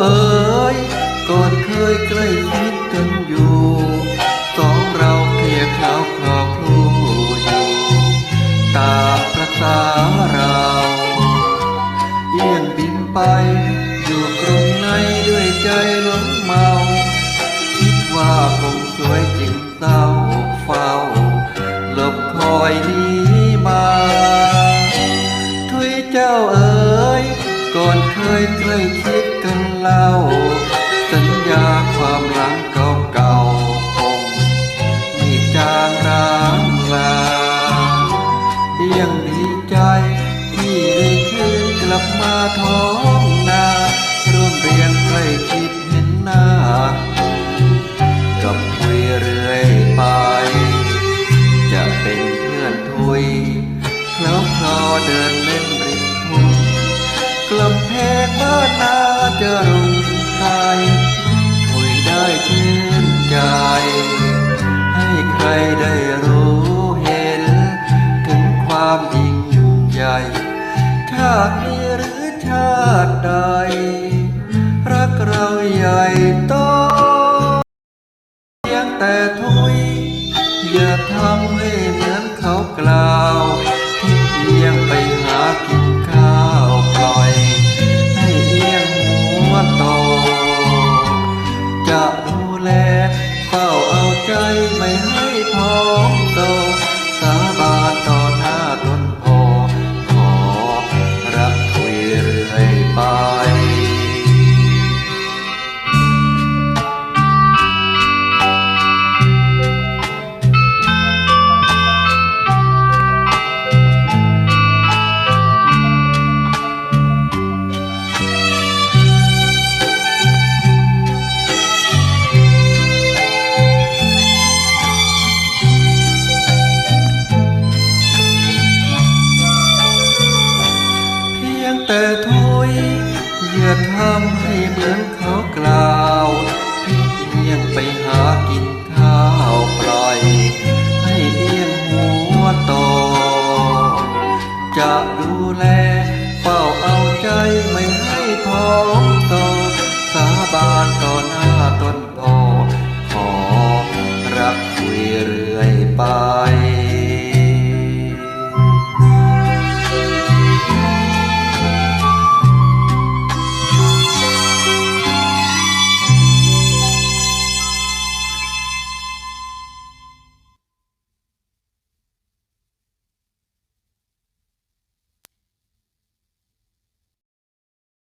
เอ๋ยก่อนเคยใกล้ชิดกันอยู่สองเราเพียคราวคราวครูอยู่ตาประสาเราเอี่ยงบินไปอยู่กรงในด้วยใจหลงเมา คิดว่าคงสวยจริงเศร้าเฝ้าลบคอยนี้มาถุยเจ้าเอ๋ยก่อนเคยใกล้ชิด เล่า สัญญาความหลังเก่าๆคงมีจางร้างลา ยังดีใจที่ได้คืนกลับมาท้องนาร่วมเรียนใกล้ชิดเห็นหน้า กับคุยเรื่อยไป จะเป็นเพื่อนทุยแล้วพอเดินเล่น กลับเพงบ้านนาจะรุ่งใครคุยได้ชื่นใจ ให้ใครได้รู้เห็น ถึงความยิ่งใหญ่ชาตินี้หรือชาติใด รักเราใหญ่โตเพียงแต่ เอา ทำให้เหมือนเขากล่าวพี่เอียงไปหากินข้าวปล่อย ให้เอียงหัวตอจะดูแลเฝ้าเอาใจไม่ให้ท้องโตสาบานต่อหน้าต้นพ่อขอรักคุยเรื่อยไป